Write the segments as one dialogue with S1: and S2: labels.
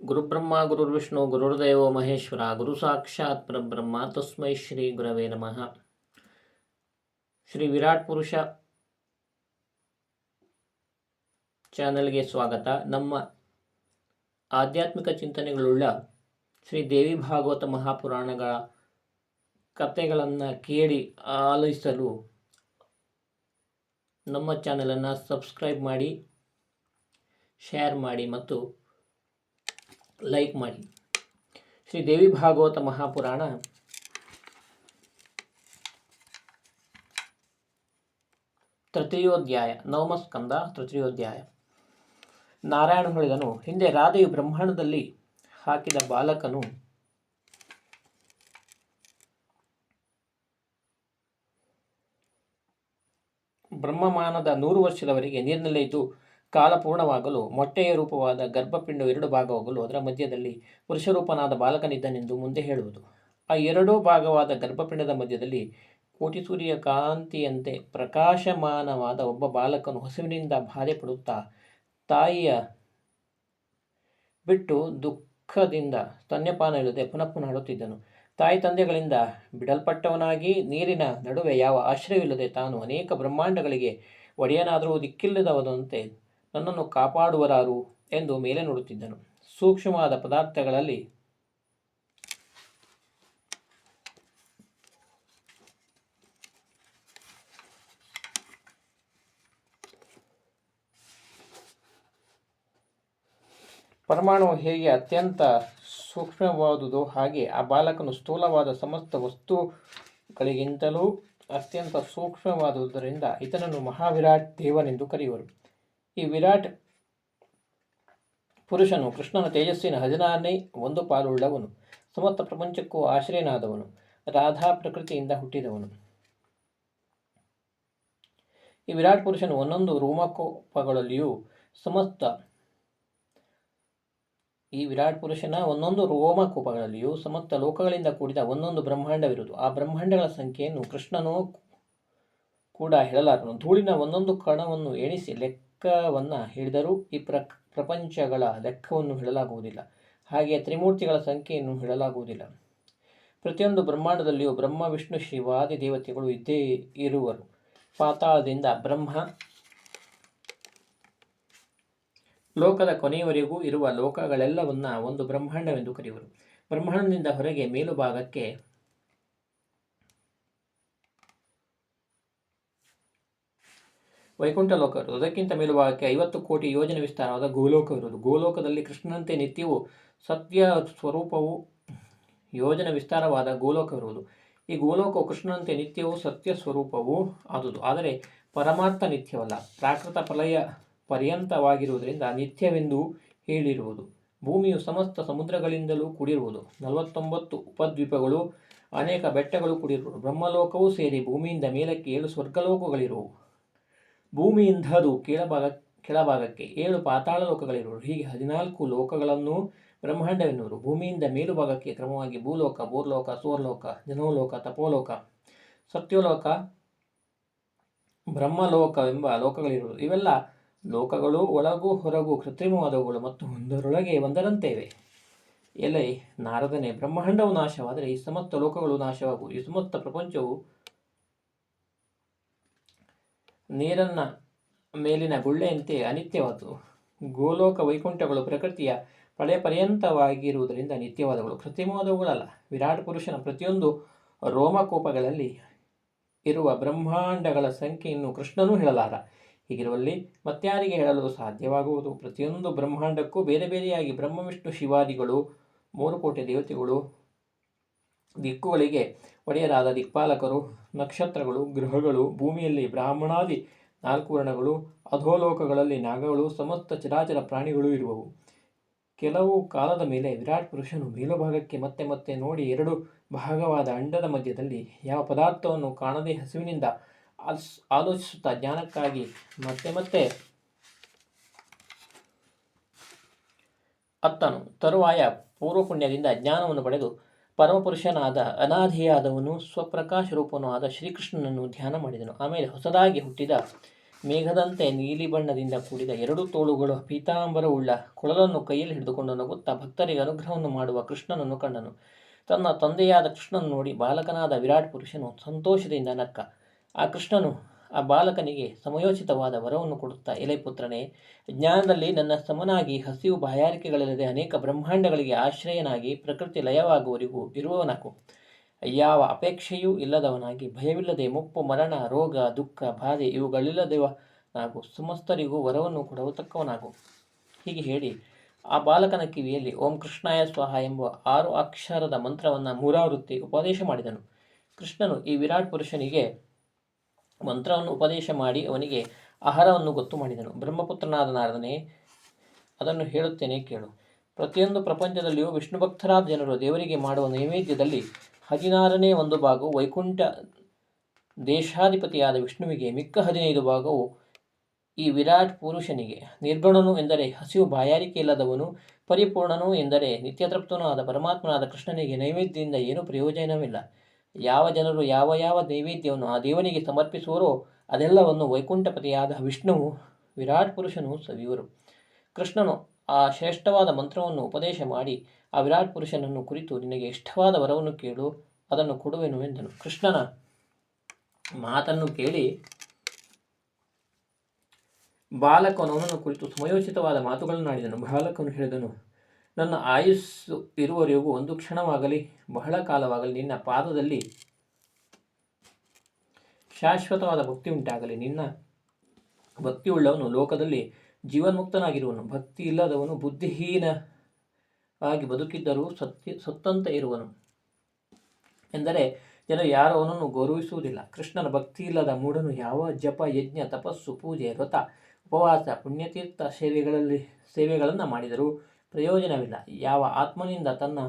S1: ಗುರುಬ್ರಹ್ಮ, ಗುರುರ್ವಿಷ್ಣು, ಗುರುರ್ದೇವೋ ಮಹೇಶ್ವರ, ಗುರು ಸಾಕ್ಷಾತ್ ಪರಬ್ರಹ್ಮ, ತಸ್ಮೈ ಶ್ರೀ ಗುರವೇ ನಮಃ. ಶ್ರೀ ವಿರಾಟ್ ಪುರುಷ ಚಾನಲ್ಗೆ ಸ್ವಾಗತ. ನಮ್ಮ ಆಧ್ಯಾತ್ಮಿಕ ಚಿಂತನೆಗಳುಳ್ಳ ಶ್ರೀ ದೇವಿ ಭಾಗವತ ಮಹಾಪುರಾಣಗಳ ಕಥೆಗಳನ್ನು ಕೇಳಿ ಆಲಿಸಲು ನಮ್ಮ ಚಾನಲನ್ನು ಸಬ್ಸ್ಕ್ರೈಬ್ ಮಾಡಿ, ಶೇರ್ ಮಾಡಿ ಮತ್ತು ಲೈಕ್ ಮಾಡಿ. ಶ್ರೀ ದೇವಿ ಭಾಗವತ ಮಹಾಪುರಾಣ. ತೃತೀಯೋಧ್ಯಾಯ ನವಮಸ್ಕಂದ ತೃತೀಯೋಧ್ಯಾಯ. ನಾರಾಯಣ ಹೇಳಿದನು, ಹಿಂದೆ ರಾಧೆಯು ಬ್ರಹ್ಮಾಂಡದಲ್ಲಿ ಹಾಕಿದ ಬಾಲಕನು ಬ್ರಹ್ಮಮಾನದ ನೂರು ವರ್ಷದವರೆಗೆ ನೀರಿನಲ್ಲೇ ಇದ್ದು ಕಾಲಪೂರ್ಣವಾಗಲು ಮೊಟ್ಟೆಯ ರೂಪವಾದ ಗರ್ಭಪಿಂಡ ಎರಡು ಭಾಗವಾಗಲು, ಅದರ ಮಧ್ಯದಲ್ಲಿ ಪುರುಷರೂಪನಾದ ಬಾಲಕನಿದ್ದನೆಂದು ಮುಂದೆ ಹೇಳುವುದು. ಆ ಎರಡೂ ಭಾಗವಾದ ಗರ್ಭಪಿಂಡದ ಮಧ್ಯದಲ್ಲಿ ಕೋಟಿ ಸೂರ್ಯ ಕಾಂತಿಯಂತೆ ಪ್ರಕಾಶಮಾನವಾದ ಒಬ್ಬ ಬಾಲಕನು ಹಸುವಿನಿಂದ ಬಾಧೆ ಪಡುತ್ತಾ, ತಾಯಿಯ ಬಿಟ್ಟು ದುಃಖದಿಂದ ಸ್ತನ್ಯಪಾನ ಇಲ್ಲದೆ ಪುನಃ ಪುನಃ ಹಾಡುತ್ತಿದ್ದನು ತಾಯಿ ತಂದೆಗಳಿಂದ ಬಿಡಲ್ಪಟ್ಟವನಾಗಿ, ನೀರಿನ ನಡುವೆ ಯಾವ ಆಶ್ರಯವಿಲ್ಲದೆ ತಾನು ಅನೇಕ ಬ್ರಹ್ಮಾಂಡಗಳಿಗೆ ಒಡೆಯನಾದರೂ ದಿಕ್ಕಿಲ್ಲದವದಂತೆ ನನ್ನನ್ನು ಕಾಪಾಡುವರಾರು ಎಂದು ಮೇಲೆ ನೋಡುತ್ತಿದ್ದನು. ಸೂಕ್ಷ್ಮವಾದ ಪದಾರ್ಥಗಳಲ್ಲಿ ಪರಮಾಣು ಹೇಗೆ ಅತ್ಯಂತ ಸೂಕ್ಷ್ಮವಾದುದೋ ಹಾಗೆ ಆ ಬಾಲಕನು ಸ್ಥೂಲವಾದ ಸಮಸ್ತ ವಸ್ತುಗಳಿಗಿಂತಲೂ ಅತ್ಯಂತ ಸೂಕ್ಷ್ಮವಾದುದರಿಂದ ಇತನನ್ನು ಮಹಾವಿರಾಟ್ ದೇವನೆಂದು ಕರೆಯುವರು. ಈ ವಿರಾಟ್ ಪುರುಷನು ಕೃಷ್ಣನ ತೇಜಸ್ಸಿನ ಹದಿನಾರನೇ ಒಂದು ಪಾಲುಳ್ಳವನು ಸಮಸ್ತ ಪ್ರಪಂಚಕ್ಕೂ ಆಶ್ರಯನಾದವನು. ರಾಧಾ ಪ್ರಕೃತಿಯಿಂದ ಹುಟ್ಟಿದವನು. ಈ ವಿರಾಟ್ ಪುರುಷನು ಒಂದೊಂದು ರೋಮಕೋಪಗಳಲ್ಲಿಯೂ ಸಮಸ್ತ ಈ ವಿರಾಟ್ ಪುರುಷನ ಒಂದೊಂದು ರೋಮಕೋಪಗಳಲ್ಲಿಯೂ ಸಮಸ್ತ ಲೋಕಗಳಿಂದ ಕೂಡಿದ ಒಂದೊಂದು ಬ್ರಹ್ಮಾಂಡವಿರುವುದು. ಆ ಬ್ರಹ್ಮಾಂಡಗಳ ಸಂಖ್ಯೆಯನ್ನು ಕೃಷ್ಣನೂ ಕೂಡ ಹೇಳಲಾರನು. ಧೂಳಿನ ಒಂದೊಂದು ಕಣವನ್ನು ಎಣಿಸಿ ಲೆಕ್ಕವನ್ನು ಹಿಡಿದರೂ ಈ ಪ್ರ, ಪ್ರಪಂಚಗಳ ಲೆಕ್ಕವನ್ನು ಹೇಳಲಾಗುವುದಿಲ್ಲ ಹಾಗೆಯೇ ತ್ರಿಮೂರ್ತಿಗಳ ಸಂಖ್ಯೆಯನ್ನು ಹೇಳಲಾಗುವುದಿಲ್ಲ ಪ್ರತಿಯೊಂದು ಬ್ರಹ್ಮಾಂಡದಲ್ಲಿಯೂ ಬ್ರಹ್ಮ, ವಿಷ್ಣು ಶಿವಾದಿ ದೇವತೆಗಳು ಇದ್ದೇ ಇರುವರು. ಪಾತಾಳದಿಂದ ಬ್ರಹ್ಮ. ಲೋಕದ ಕೊನೆಯವರೆಗೂ ಇರುವ ಲೋಕಗಳೆಲ್ಲವನ್ನ ಒಂದು ಬ್ರಹ್ಮಾಂಡವೆಂದು ಕರೆಯುವರು. ಬ್ರಹ್ಮಾಂಡದಿಂದ ಹೊರಗೆ ಮೇಲುಭಾಗಕ್ಕೆ ವೈಕುಂಠ ಲೋಕ ಇರುವುದು. ಅದಕ್ಕಿಂತ ಮೇಲುಭಾಗಕ್ಕೆ ಐವತ್ತು ಕೋಟಿ ಯೋಜನೆ ವಿಸ್ತಾರವಾದ ಗೋಲೋಕ ಇರುವುದು. ಗೋಲೋಕದಲ್ಲಿ ಕೃಷ್ಣನಂತೆ ನಿತ್ಯವೂ ಸತ್ಯ ಸ್ವರೂಪವು ಯೋಜನೆ ವಿಸ್ತಾರವಾದ ಗೋಲೋಕ ಇರುವುದು. ಈ ಗೋಲೋಕವು ಕೃಷ್ಣನಂತೆ ನಿತ್ಯವೂ ಸತ್ಯ ಸ್ವರೂಪವೂ ಆದುದು. ಆದರೆ ಪರಮಾರ್ಥ ನಿತ್ಯವಲ್ಲ. ಪ್ರಾಕೃತ ಪ್ರಲಯ ಪರ್ಯಂತವಾಗಿರುವುದರಿಂದ ನಿತ್ಯವೆಂದು ಹೇಳಿರುವುದು. ಭೂಮಿಯು ಸಮಸ್ತ ಸಮುದ್ರಗಳಿಂದಲೂ ಕೂಡಿರುವುದು. ನಲವತ್ತೊಂಬತ್ತು ಉಪದ್ವೀಪಗಳು, ಅನೇಕ ಬೆಟ್ಟಗಳು ಕೂಡಿರುವುದು. ಬ್ರಹ್ಮಲೋಕವೂ ಸೇರಿ ಭೂಮಿಯಿಂದ ಮೇಲಕ್ಕೆ ಏಳು ಸ್ವರ್ಗಲೋಕಗಳಿರುವು. ಭೂಮಿಯಿಂದದು ಕೆಳಭಾಗ, ಕೆಳಭಾಗಕ್ಕೆ ಏಳು ಪಾತಾಳ ಲೋಕಗಳಿರುವರು. ಹೀಗೆ ಹದಿನಾಲ್ಕು ಲೋಕಗಳನ್ನು ಬ್ರಹ್ಮಾಂಡವೆನ್ನುವರು. ಭೂಮಿಯಿಂದ ಮೇಲುಭಾಗಕ್ಕೆ ಕ್ರಮವಾಗಿ ಭೂಲೋಕ, ಭೂರ್ಲೋಕ ಸೋರ್ಲೋಕ ಜನೋಲೋಕ, ತಪೋಲೋಕ, ಸತ್ಯೋಲೋಕ, ಬ್ರಹ್ಮಲೋಕವೆಂಬ ಲೋಕಗಳಿರುವುದು ಇವೆಲ್ಲ ಲೋಕಗಳು, ಒಳಗೂ ಹೊರಗೂ ಕೃತ್ರಿಮವಾದವುಗಳು ಮತ್ತು ಒಂದರೊಳಗೆ ಒಂದರಂತೆ ಇವೆ ಎಲೆ ನಾರದನೆ, ಬ್ರಹ್ಮಾಂಡವು ನಾಶವಾದರೆ ಈ ಸಮಸ್ತ ಲೋಕಗಳು ನಾಶವಾಗುವು. ಈ ಸಮಸ್ತ ಪ್ರಪಂಚವು ನೀರನ್ನ ಮೇಲಿನ ಗುಳ್ಳೆಯಂತೆ ಅನಿತ್ಯವಾದವು ಗೋಲೋಕ ವೈಕುಂಠಗಳು ಪ್ರಕೃತಿಯ ಪ್ರಳಯ ಪರ್ಯಂತವಾಗಿರುವುದರಿಂದ ನಿತ್ಯವಾದವುಗಳು ಕೃತಿಮವಾದವುಗಳಲ್ಲ ವಿರಾಟ್ ಪುರುಷನ ಪ್ರತಿಯೊಂದು ರೋಮಕೋಪಗಳಲ್ಲಿ ಇರುವ ಬ್ರಹ್ಮಾಂಡಗಳ ಸಂಖ್ಯೆಯನ್ನು ಕೃಷ್ಣನೂ ಹೇಳಲಾರ. ಹೀಗಿರುವಲ್ಲಿ ಮತ್ಯಾರಿಗೆ ಹೇಳಲು ಸಾಧ್ಯವಾಗುವುದು? ಪ್ರತಿಯೊಂದು ಬ್ರಹ್ಮಾಂಡಕ್ಕೂ ಬೇರೆ ಬೇರೆಯಾಗಿ ಬ್ರಹ್ಮ ವಿಷ್ಣು ಶಿವಾದಿಗಳು, ಮೂರು ಕೋಟಿ ದೇವತೆಗಳು ದಿಕ್ಕುಗಳಿಗೆ ಒಡೆಯರಾದ ದಿಕ್ಪಾಲಕರು, ನಕ್ಷತ್ರಗಳು, ಗ್ರಹಗಳು, ಭೂಮಿಯಲ್ಲಿ ಬ್ರಾಹ್ಮಣಾದಿ ನಾಲ್ಕು ವರ್ಣಗಳು ಅಧೋಲೋಕಗಳಲ್ಲಿ ನಾಗಗಳು, ಸಮಸ್ತ ಚರಾಚರ ಪ್ರಾಣಿಗಳು ಇರುವವು. ಕೆಲವು ಕಾಲದ ಮೇಲೆ ವಿರಾಟ್ ಪುರುಷನು ಮೇಲುಭಾಗಕ್ಕೆ ಮತ್ತೆ ಮತ್ತೆ ನೋಡಿ ಎರಡು ಭಾಗವಾದ ಅಂಡದ ಮಧ್ಯದಲ್ಲಿ ಯಾವ ಪದಾರ್ಥವನ್ನು ಕಾಣದೆ ಹಸುವಿನಿಂದ ಆಲೋಚ, ಆಲೋಚಿಸುತ್ತಾ ಜ್ಞಾನಕ್ಕಾಗಿ ಮತ್ತೆ ಮತ್ತೆ ಅತ್ತನು. ತರುವಾಯ ಪೂರ್ವಪುಣ್ಯದಿಂದ ಜ್ಞಾನವನ್ನು ಪಡೆದು ಪರಮಪುರುಷನಾದ ಅನಾದಿಯಾದವನು ಸ್ವಪ್ರಕಾಶ ರೂಪನೂ ಆದ ಶ್ರೀಕೃಷ್ಣನನ್ನು ಧ್ಯಾನ ಮಾಡಿದನು. ಆಮೇಲೆ ಹೊಸದಾಗಿ ಹುಟ್ಟಿದ ಮೇಘದಂತೆ ನೀಲಿ ಬಣ್ಣದಿಂದ ಕೂಡಿದ ಎರಡು ತೋಳುಗಳು ಪೀತಾಂಬರವುಳ್ಳ ಕೊಳಲನ್ನು ಕೈಯಲ್ಲಿ ಹಿಡಿದುಕೊಂಡು ನಗುತ್ತಾ ಭಕ್ತರಿಗೆ ಅನುಗ್ರಹವನ್ನು ಮಾಡುವ ಕೃಷ್ಣನನ್ನು ಕಂಡನು. ತನ್ನ ತಂದೆಯಾದ ಕೃಷ್ಣನು ನೋಡಿ ಬಾಲಕನಾದ ವಿರಾಟ್ ಪುರುಷನು ಸಂತೋಷದಿಂದ ನಕ್ಕ. ಆ ಕೃಷ್ಣನು ಆ ಬಾಲಕನಿಗೆ ಸಮಯೋಚಿತವಾದ ವರವನ್ನು ಕೊಡುತ್ತಾ, ಎಲೆ ಪುತ್ರನೇ, ಜ್ಞಾನದಲ್ಲಿ ನನ್ನ ಸಮನಾಗಿ ಹಸಿವು ಬಾಯಾರಿಕೆಗಳಿಲ್ಲದೆ ಅನೇಕ ಬ್ರಹ್ಮಾಂಡಗಳಿಗೆ ಆಶ್ರಯನಾಗಿ ಪ್ರಕೃತಿ ಲಯವಾಗುವವರಿಗೂ ಇರುವವನಕು ಯಾವ ಅಪೇಕ್ಷೆಯೂ ಇಲ್ಲದವನಾಗಿ ಭಯವಿಲ್ಲದೆ ಮುಪ್ಪು, ಮರಣ, ರೋಗ, ದುಃಖ, ಬಾಧೆ ಇವುಗಳಿಲ್ಲದವನಾಗು. ಸಮಸ್ತರಿಗೂ ವರವನ್ನು ಕೊಡುವ ತಕ್ಕವನಾಗು. ಹೀಗೆ ಹೇಳಿ ಆ ಬಾಲಕನ ಕಿವಿಯಲ್ಲಿ ಓಂ ಕೃಷ್ಣಾಯ ಸ್ವಾಹ ಎಂಬ ಆರು ಅಕ್ಷರದ ಮಂತ್ರವನ್ನು ಮೂರಾವೃತ್ತಿ ಉಪದೇಶ ಮಾಡಿದನು. ಕೃಷ್ಣನು ಈ ವಿರಾಟ್ ಪುರುಷನಿಗೆ ಮಂತ್ರವನ್ನು ಉಪದೇಶ ಮಾಡಿ ಅವನಿಗೆ ಆಹಾರವನ್ನು ಗೊತ್ತು ಮಾಡಿದನು. ಬ್ರಹ್ಮಪುತ್ರನಾದ ನಾರದನೇ, ಅದನ್ನು ಹೇಳುತ್ತೇನೆ ಕೇಳು. ಪ್ರತಿಯೊಂದು ಪ್ರಪಂಚದಲ್ಲಿಯೂ ವಿಷ್ಣು ಭಕ್ತರಾದ ಜನರು ದೇವರಿಗೆ ಮಾಡುವ ನೈವೇದ್ಯದಲ್ಲಿ ಹದಿನಾರನೇ ಒಂದು ಭಾಗವು ವೈಕುಂಠ ದೇಶಾಧಿಪತಿಯಾದ ವಿಷ್ಣುವಿಗೆ, ಮಿಕ್ಕ ಹದಿನೈದು ಭಾಗವು ಈ ವಿರಾಟ್ ಪುರುಷನಿಗೆ. ನಿರ್ಗುಣನು ಎಂದರೆ ಹಸಿವು ಬಾಯಾರಿಕೆ ಇಲ್ಲದವನು, ಪರಿಪೂರ್ಣನು ಎಂದರೆ ನಿತ್ಯತೃಪ್ತನೂ ಆದ ಪರಮಾತ್ಮನಾದ ಕೃಷ್ಣನಿಗೆ ನೈವೇದ್ಯದಿಂದ ಏನೂ ಪ್ರಯೋಜನವಿಲ್ಲ. ಯಾವ ಜನರು ಯಾವ ಯಾವ ನೈವೇದ್ಯವನ್ನು ಆ ದೇವನಿಗೆ ಸಮರ್ಪಿಸುವರೋ ಅದೆಲ್ಲವನ್ನು ವೈಕುಂಠಪತಿಯಾದ ವಿಷ್ಣುವು, ವಿರಾಟ್ ಪುರುಷನು ಸವಿಯುವರು. ಕೃಷ್ಣನು ಆ ಶ್ರೇಷ್ಠವಾದ ಮಂತ್ರವನ್ನು ಉಪದೇಶ ಮಾಡಿ ಆ ವಿರಾಟ್ ಪುರುಷನನ್ನು ಕುರಿತು ನಿನಗೆ ಇಷ್ಟವಾದ ವರವನ್ನು ಕೇಳು, ಅದನ್ನು ಕೊಡುವೆನು ಎಂದನು. ಕೃಷ್ಣನ ಮಾತನ್ನು ಕೇಳಿ ಬಾಲಕನು ಅವನನ್ನು ಕುರಿತು ಸಮಯೋಚಿತವಾದ ಮಾತುಗಳನ್ನು ಆಡಿದನು. ಬಾಲಕನು ಹೇಳಿದನು ನನ್ನ ಆಯುಸ್ಸು ಇರುವವರೆಗೂ ಒಂದು ಕ್ಷಣವಾಗಲಿ, ಬಹಳ ಕಾಲವಾಗಲಿ ನಿನ್ನ ಪಾದದಲ್ಲಿ ಶಾಶ್ವತವಾದ ಭಕ್ತಿ ಉಂಟಾಗಲಿ. ನಿನ್ನ ಭಕ್ತಿಯುಳ್ಳವನು ಲೋಕದಲ್ಲಿ ಜೀವನ್ಮುಕ್ತನಾಗಿರುವನು. ಭಕ್ತಿ ಇಲ್ಲದವನು ಬುದ್ಧಿಹೀನವಾಗಿ ಬದುಕಿದ್ದರೂ ಸತ್ಯ, ಸತ್ತಂತೆ ಇರುವನು. ಎಂದರೆ ಜನರು ಯಾರು ಅವನನ್ನು ಗೌರವಿಸುವುದಿಲ್ಲ. ಕೃಷ್ಣನ ಭಕ್ತಿ ಇಲ್ಲದ ಮೂಢನು ಯಾವ ಜಪ, ಯಜ್ಞ, ತಪಸ್ಸು, ಪೂಜೆ, ವ್ರತ, ಉಪವಾಸ, ಪುಣ್ಯತೀರ್ಥ ಸೇವೆಗಳಲ್ಲಿ, ಸೇವೆಗಳನ್ನು ಮಾಡಿದರೂ ಪ್ರಯೋಜನವಿಲ್ಲ. ಯಾವ ಆತ್ಮನಿಂದ ತನ್ನ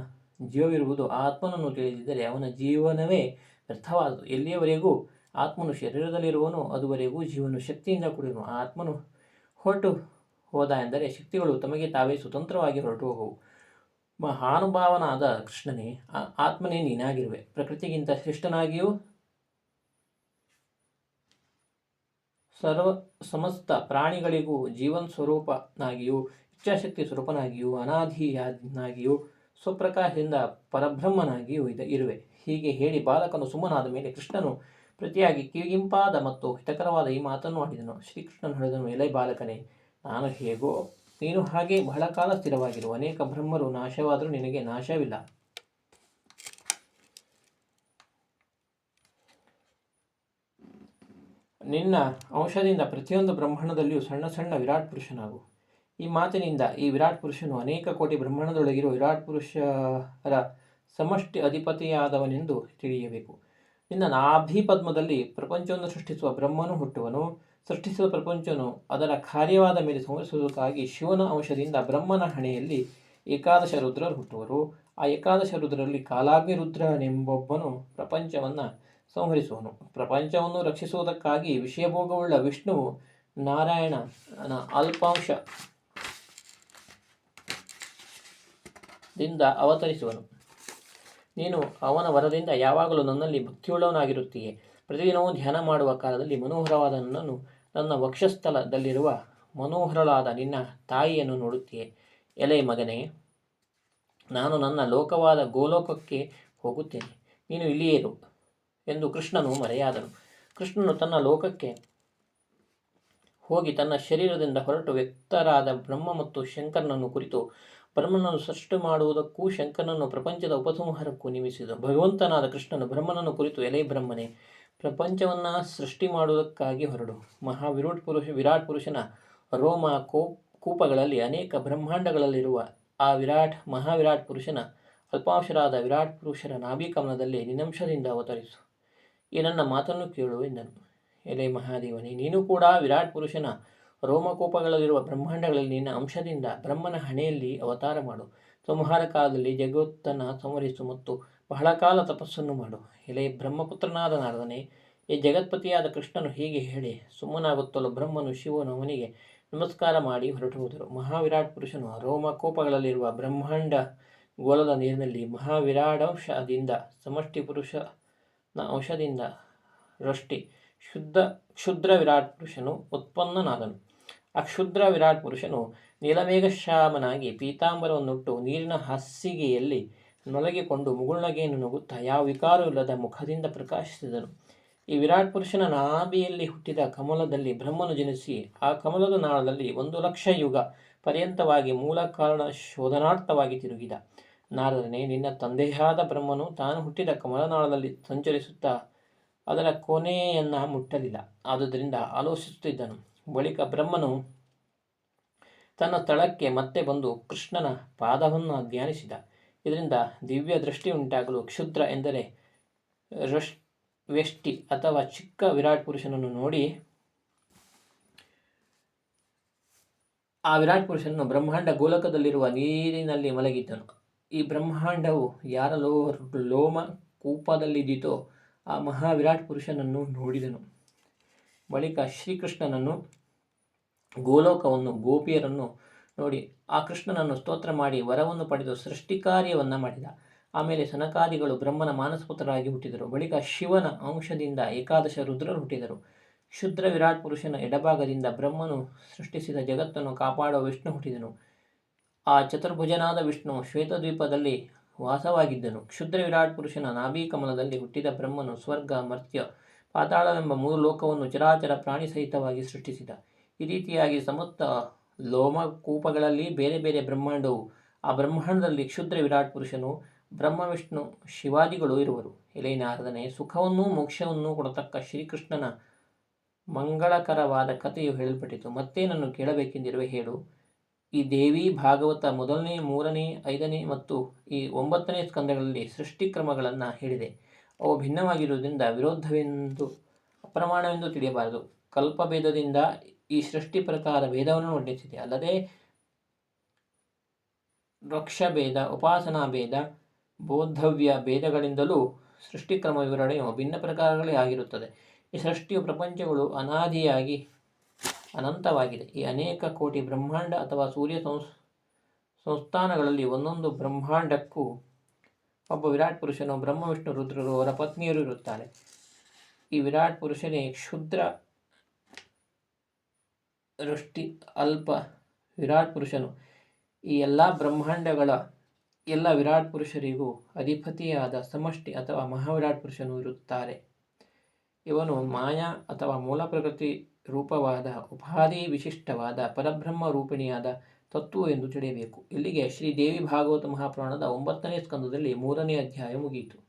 S1: ಜೀವವಿರುವುದು ಆ ಆತ್ಮನನ್ನು ತಿಳಿದಿದ್ದರೆ ಅವನ ಜೀವನವೇ ವ್ಯರ್ಥವಾದುದು. ಎಲ್ಲಿಯವರೆಗೂ ಆತ್ಮನು ಶರೀರದಲ್ಲಿರುವನು ಅದುವರೆಗೂ ಜೀವನು ಶಕ್ತಿಯಿಂದ ಕೂಡಿರುವನು. ಆ ಆತ್ಮನು ಹೊರಟು ಹೋದ ಎಂದರೆ ಶಕ್ತಿಗಳು ತಮಗೆ ತಾವೇ ಸ್ವತಂತ್ರವಾಗಿ ಹೊರಟು ಹೋಗುವು. ಮಹಾನುಭಾವನಾದ ಕೃಷ್ಣನೇ ಆತ್ಮನೇ ನೀನಾಗಿರುವೆ. ಪ್ರಕೃತಿಗಿಂತ ಶ್ರೇಷ್ಠನಾಗಿಯೂ ಸರ್ವ ಸಮಸ್ತ ಪ್ರಾಣಿಗಳಿಗೂ ಜೀವನ್ ಸ್ವರೂಪನಾಗಿಯೂ ಇಚ್ಛಾಶಕ್ತಿ ಸ್ವರೂಪನಾಗಿಯೂ ಅನಾದಿಯಾಗಿಯೂ ಸ್ವಪ್ರಕಾಶದಿಂದ ಪರಬ್ರಹ್ಮನಾಗಿಯೂ ಇದ ಇರುವೆ. ಹೀಗೆ ಹೇಳಿ ಬಾಲಕನು ಸುಮ್ಮನಾದ ಮೇಲೆ ಕೃಷ್ಣನು ಪ್ರತಿಯಾಗಿ ಕಿವಿಗಿಂಪಾದ ಮತ್ತು ಹಿತಕರವಾದ ಈ ಮಾತನ್ನು ಆಡಿದನು ಶ್ರೀಕೃಷ್ಣನು ಹೇಳಿದನು, ಎಲೆ ಬಾಲಕನೇ, ನಾನು ಹೇಗೋ, ನೀನು ಹಾಗೆ ಬಹಳ ಕಾಲ ಸ್ಥಿರವಾಗಿರುವ ಅನೇಕ ಬ್ರಹ್ಮರು ನಾಶವಾದರೂ ನಿನಗೆ ನಾಶವಿಲ್ಲ. ನಿನ್ನ ಅಂಶದಿಂದ ಪ್ರತಿಯೊಂದು ಬ್ರಹ್ಮಾಂಡದಲ್ಲಿಯೂ ಸಣ್ಣ ಸಣ್ಣ ವಿರಾಟ್ ಪುರುಷನಾಗು. ಈ ಮಾತಿನಿಂದ ಈ ವಿರಾಟ್ ಪುರುಷನು ಅನೇಕ ಕೋಟಿ ಬ್ರಹ್ಮಾಂಡದೊಳಗಿರುವ ವಿರಾಟ್ ಪುರುಷರ ಸಮಷ್ಟಿ ಅಧಿಪತಿಯಾದವನೆಂದು ತಿಳಿಯಬೇಕು. ನಿನ್ನ ನಾಭಿ ಪದ್ಮದಲ್ಲಿ ಪ್ರಪಂಚವನ್ನು ಸೃಷ್ಟಿಸುವ ಬ್ರಹ್ಮನು ಹುಟ್ಟುವನು. ಸೃಷ್ಟಿಸುವ ಪ್ರಪಂಚನು ಅದರ ಕಾರ್ಯವಾದ ಮೇಲೆ ಸಂಹರಿಸುವುದಕ್ಕಾಗಿ ಶಿವನ ಅಂಶದಿಂದ ಬ್ರಹ್ಮನ ಹಣೆಯಲ್ಲಿ ಏಕಾದಶ ರುದ್ರರು ಹುಟ್ಟುವರು. ಆ ಏಕಾದಶ ರುದ್ರರಲ್ಲಿ ಕಾಲಾಗ್ನಿ ರುದ್ರನೆಂಬೊಬ್ಬನು ಪ್ರಪಂಚವನ್ನು ಸಂಹರಿಸುವನು. ಪ್ರಪಂಚವನ್ನು ರಕ್ಷಿಸುವುದಕ್ಕಾಗಿ ವಿಷಯಭೋಗವುಳ್ಳ ವಿಷ್ಣುವು ನಾರಾಯಣನ ಅಲ್ಪಾಂಶ ದಿಂದ ಅವತರಿಸುವನು. ನೀನು ಅವನ ವರದಿಂದ ಯಾವಾಗಲೂ ನನ್ನಲ್ಲಿ ಭಕ್ತಿಯುಳ್ಳವನಾಗಿರುತ್ತೀಯೆ. ಪ್ರತಿದಿನವೂ ಧ್ಯಾನ ಮಾಡುವ ಕಾಲದಲ್ಲಿ ಮನೋಹರವಾದ ನನ್ನನ್ನು ನನ್ನ ವಕ್ಷಸ್ಥಲದಲ್ಲಿರುವ ಮನೋಹರಳಾದ ನಿನ್ನ ತಾಯಿಯನ್ನು ನೋಡುತ್ತೀಯೆ. ಎಲೆ ಮಗನೇ, ನಾನು ನನ್ನ ಲೋಕವಾದ ಗೋಲೋಕಕ್ಕೆ ಹೋಗುತ್ತೇನೆ. ನೀನು ಇಲ್ಲಿಯೇ ಇರು ಎಂದು ಕೃಷ್ಣನು ಮರೆಯಾದನು. ಕೃಷ್ಣನು ತನ್ನ ಲೋಕಕ್ಕೆ ಹೋಗಿ ತನ್ನ ಶರೀರದಿಂದ ಹೊರಟು ವ್ಯಕ್ತರಾದ ಬ್ರಹ್ಮ ಮತ್ತು ಶಂಕರನನ್ನು ಕುರಿತು ಬ್ರಹ್ಮನನ್ನು ಸೃಷ್ಟಿ ಮಾಡುವುದಕ್ಕೂ ಶಂಕರನನ್ನು ಪ್ರಪಂಚದ ಉಪಸಂಹಾರಕ್ಕೂ ನೇಮಿಸಿದ ಭಗವಂತನಾದ ಕೃಷ್ಣನು ಬ್ರಹ್ಮನನ್ನು ಕುರಿತು ಎಲೆ ಬ್ರಹ್ಮನೇ, ಪ್ರಪಂಚವನ್ನು ಸೃಷ್ಟಿ ಮಾಡುವುದಕ್ಕಾಗಿ ಹೊರಡು. ಮಹಾವಿರಾಟ್ ಪುರುಷ, ವಿರಾಟ್ ಪುರುಷನ ರೋಮ ಕೋ, ಕೂಪಗಳಲ್ಲಿ ಅನೇಕ ಬ್ರಹ್ಮಾಂಡಗಳಲ್ಲಿರುವ ಆ ವಿರಾಟ್, ಮಹಾವಿರಾಟ್ ಪುರುಷನ ಅಲ್ಪಾಂಶರಾದ ವಿರಾಟ್ ಪುರುಷರ ನಾಭಿಕಮನದಲ್ಲಿ ನಿನಂಶದಿಂದ ಅವತರಿಸು. ಈ ನನ್ನ ಮಾತನ್ನು ಕೇಳು ಎಂದನು. ಎಲೆ ಮಹಾದೇವನೇ, ನೀನು ಕೂಡ ವಿರಾಟ್ ಪುರುಷನ ರೋಮಕೋಪಗಳಲ್ಲಿರುವ ಬ್ರಹ್ಮಾಂಡಗಳಲ್ಲಿ ನಿನ್ನ ಅಂಶದಿಂದ ಬ್ರಹ್ಮನ ಹಣೆಯಲ್ಲಿ ಅವತಾರ ಮಾಡು. ಸಂಹಾರ ಕಾಲದಲ್ಲಿ ಜಗತ್ತನ್ನು ಸಂಹರಿಸು ಮತ್ತು ಬಹಳ ಕಾಲ ತಪಸ್ಸನ್ನು ಮಾಡು. ಎಲೆ ಬ್ರಹ್ಮಪುತ್ರನಾದ ನಾರದನೇ, ಈ ಜಗತ್ಪತಿಯಾದ ಕೃಷ್ಣನು ಹೀಗೆ ಹೇಳಿ, ಸುಮ್ಮನಾಗುತ್ತಲೂ ಬ್ರಹ್ಮನು ಶಿವನು ಅವನಿಗೆ ನಮಸ್ಕಾರ ಮಾಡಿ ಹೊರಟು ಹೋದರು ಮಹಾವಿರಾಟ್ ಪುರುಷನು ರೋಮಕೋಪಗಳಲ್ಲಿರುವ ಬ್ರಹ್ಮಾಂಡ ಗೋಲದ ನೀರಿನಲ್ಲಿ ಮಹಾವಿರಾಡಂಶದಿಂದ ಸಮಷ್ಟಿ ಪುರುಷನ ಅಂಶದಿಂದ ರಷ್ಟಿ ಶುದ್ಧ ಕ್ಷುದ್ರ ವಿರಾಟ್ ಪುರುಷನು ಉತ್ಪನ್ನನಾದನು. ಆ ಕ್ಷುದ್ರ ವಿರಾಟ್ ಪುರುಷನು ನೀಲಮೇಘಶ್ಯಾಮನಾಗಿ ಪೀತಾಂಬರವನ್ನುಟ್ಟು ನೀರಿನ ಹಾಸಿಗೆಯಲ್ಲಿ ನೊಲಗಿಕೊಂಡು ಮುಗುಳ್ನಗೆಯನ್ನು ನುಗ್ಗುತ್ತಾ ಯಾವ ವಿಕಾರವಿಲ್ಲದ ಮುಖದಿಂದ ಪ್ರಕಾಶಿಸಿದನು. ಈ ವಿರಾಟ್ ಪುರುಷನ ನಾಭಿಯಲ್ಲಿ ಹುಟ್ಟಿದ ಕಮಲದಲ್ಲಿ ಬ್ರಹ್ಮನು ಜನಿಸಿ, ಆ ಕಮಲದ ನಾಳದಲ್ಲಿ ಒಂದು ಲಕ್ಷ ಯುಗ ಪರ್ಯಂತವಾಗಿ ಮೂಲ ಕಾರಣ ಶೋಧನಾರ್ಥವಾಗಿ ತಿರುಗಿದ. ನಾರದನೇ, ನಿನ್ನ ತಂದೆಯಾದ ಬ್ರಹ್ಮನು ತಾನು ಹುಟ್ಟಿದ ಕಮಲನಾಳದಲ್ಲಿ ಸಂಚರಿಸುತ್ತಾ ಅದರ ಕೊನೆಯನ್ನು ಮುಟ್ಟಲಿಲ್ಲ. ಆದುದರಿಂದ ಆಲೋಚಿಸುತ್ತಿದ್ದನು. ಬಳಿಕ ಬ್ರಹ್ಮನು ತನ್ನ ಸ್ಥಳಕ್ಕೆ ಮತ್ತೆ ಬಂದು ಕೃಷ್ಣನ ಪಾದವನ್ನು ಧ್ಯಾನಿಸಿದ. ಇದರಿಂದ ದಿವ್ಯ ದೃಷ್ಟಿ ಉಂಟಾಗಲು ಕ್ಷುದ್ರ ಎಂದರೆ ರಶ್ ವ್ಯಷ್ಟಿ ಅಥವಾ ಚಿಕ್ಕ ವಿರಾಟ್ ಪುರುಷನನ್ನು ನೋಡಿ ಆ ವಿರಾಟ್ ಪುರುಷನನ್ನು ಬ್ರಹ್ಮಾಂಡ ಗೋಲಕದಲ್ಲಿರುವ ನೀರಿನಲ್ಲಿ ಮಲಗಿದ್ದನು. ಈ ಬ್ರಹ್ಮಾಂಡವು ಯಾರ ಲೋ, ಲೋಮ ಕೂಪದಲ್ಲಿದ್ದೀತೋ ಆ ಮಹಾವಿರಾಟ್ ಪುರುಷನನ್ನು ನೋಡಿದನು. ಬಳಿಕ ಶ್ರೀಕೃಷ್ಣನನ್ನು ಗೋಲೋಕವನ್ನು, ಗೋಪಿಯರನ್ನು ನೋಡಿ, ಆ ಕೃಷ್ಣನನ್ನು ಸ್ತೋತ್ರ ಮಾಡಿ, ವರವನ್ನು ಪಡೆದು ಸೃಷ್ಟಿಕಾರ್ಯವನ್ನು ಮಾಡಿದ. ಆಮೇಲೆ ಸನಕಾದಿಗಳು ಬ್ರಹ್ಮನ ಮಾನಸಪುತ್ರರಾಗಿ ಹುಟ್ಟಿದರು. ಬಳಿಕ ಶಿವನ ಅಂಶದಿಂದ ಏಕಾದಶ ರುದ್ರರು ಹುಟ್ಟಿದರು. ಶುದ್ರ ವಿರಾಟ್ ಪುರುಷನ ಎಡಭಾಗದಿಂದ ಬ್ರಹ್ಮನು ಸೃಷ್ಟಿಸಿದ ಜಗತ್ತನ್ನು ಕಾಪಾಡುವ ವಿಷ್ಣು ಹುಟ್ಟಿದನು. ಆ ಚತುರ್ಭುಜನಾದ ವಿಷ್ಣು ಶ್ವೇತದ್ವೀಪದಲ್ಲಿ ವಾಸವಾಗಿದ್ದನು. ಕ್ಷುದ್ರ ವಿರಾಟ್ ಪುರುಷನ ನಾಭಿ ಕಮಲದಲ್ಲಿ ಹುಟ್ಟಿದ ಬ್ರಹ್ಮನು ಸ್ವರ್ಗ, ಮರ್ತ್ಯ, ಪಾತಾಳವೆಂಬ ಮೂರು ಲೋಕವನ್ನು ಚರಾಚರ ಪ್ರಾಣಿ ಸಹಿತವಾಗಿ ಸೃಷ್ಟಿಸಿದ. ಈ ರೀತಿಯಾಗಿ ಸಮಸ್ತ ಲೋಮಕೂಪಗಳಲ್ಲಿ ಬೇರೆ ಬೇರೆ ಬ್ರಹ್ಮಾಂಡವು, ಆ ಬ್ರಹ್ಮಾಂಡದಲ್ಲಿ ಕ್ಷುದ್ರ ವಿರಾಟ್ ಪುರುಷನು, ಬ್ರಹ್ಮ, ವಿಷ್ಣು, ಶಿವಾದಿಗಳು ಇರುವರು. ಎಲೆ ನಾರದನೆ ಸುಖವನ್ನೂ ಮೋಕ್ಷವನ್ನೂ ಕೊಡತಕ್ಕ ಶ್ರೀಕೃಷ್ಣನ ಮಂಗಳಕರವಾದ ಕಥೆಯು ಹೇಳಲ್ಪಟ್ಟಿತು. ಮತ್ತೇನನ್ನು ಕೇಳಬೇಕೆಂದಿರುವ ಹೇಳು. ಈ ದೇವಿ ಭಾಗವತ ಮೊದಲನೇ, ಮೂರನೇ, ಐದನೇ ಮತ್ತು ಈ ಒಂಬತ್ತನೇ ಸ್ಕಂದಗಳಲ್ಲಿ ಸೃಷ್ಟಿಕ್ರಮಗಳನ್ನು ಹೇಳಿದೆ. ಅವು ಭಿನ್ನವಾಗಿರುವುದರಿಂದ ವಿರೋಧವೆಂದು, ಅಪ್ರಮಾಣವೆಂದು ತಿಳಿಯಬಾರದು. ಕಲ್ಪಭೇದದಿಂದ ಈ ಸೃಷ್ಟಿ ಪ್ರಕಾರ ಭೇದವನ್ನು ಮಂಡಿಸಿದೆ. ಅಲ್ಲದೆ ವೃಕ್ಷಭೇದ ಉಪಾಸನಾ ಭೇದ ಬೋದ್ಧವ್ಯ ಭೇದಗಳಿಂದಲೂ ಸೃಷ್ಟಿಕ್ರಮ ವಿವರಣೆಯು ಭಿನ್ನ ಪ್ರಕಾರಗಳೇ ಆಗಿರುತ್ತದೆ. ಈ ಸೃಷ್ಟಿಯು ಪ್ರಪಂಚಗಳು ಅನಾದಿಯಾಗಿ ಅನಂತವಾಗಿದೆ. ಈ ಅನೇಕ ಕೋಟಿ ಬ್ರಹ್ಮಾಂಡ ಅಥವಾ ಸೂರ್ಯ ಸಂಸ್, ಸಂಸ್ಥಾನಗಳಲ್ಲಿ ಒಂದೊಂದು ಬ್ರಹ್ಮಾಂಡಕ್ಕೂ ಒಬ್ಬ ವಿರಾಟ್ ಪುರುಷನು ಬ್ರಹ್ಮ, ವಿಷ್ಣು, ರುದ್ರರು ಅವರ ಪತ್ನಿಯರು ಇರುತ್ತಾರೆ. ಈ ವಿರಾಟ್ ಪುರುಷನೇ ಕ್ಷುದ್ರ ವೃಷ್ಟಿ ಅಲ್ಪ ವಿರಾಟ್ ಪುರುಷನು. ಈ ಎಲ್ಲ ಬ್ರಹ್ಮಾಂಡಗಳ ಎಲ್ಲ ವಿರಾಟ್ ಪುರುಷರಿಗೂ ಅಧಿಪತಿಯಾದ ಸಮಷ್ಟಿ ಅಥವಾ ಮಹಾವಿರಾಟ್ ಪುರುಷನು ಇರುತ್ತಾರೆ. ಇವನು ಮಾಯಾ ಅಥವಾ ಮೂಲ ಪ್ರಕೃತಿ ರೂಪವಾದ ಉಪಾಧಿ ವಿಶಿಷ್ಟವಾದ ಪರಬ್ರಹ್ಮ ರೂಪಿಣಿಯಾದ ತತ್ವ ಎಂದು ತಿಳಿಯಬೇಕು. ಇಲ್ಲಿಗೆ ಶ್ರೀ ದೇವಿ ಭಾಗವತ ಮಹಾಪುರಾಣದ ಒಂಬತ್ತನೇ ಸ್ಕಂದದಲ್ಲಿ ಮೂರನೇ ಅಧ್ಯಾಯ ಮುಗಿಯಿತು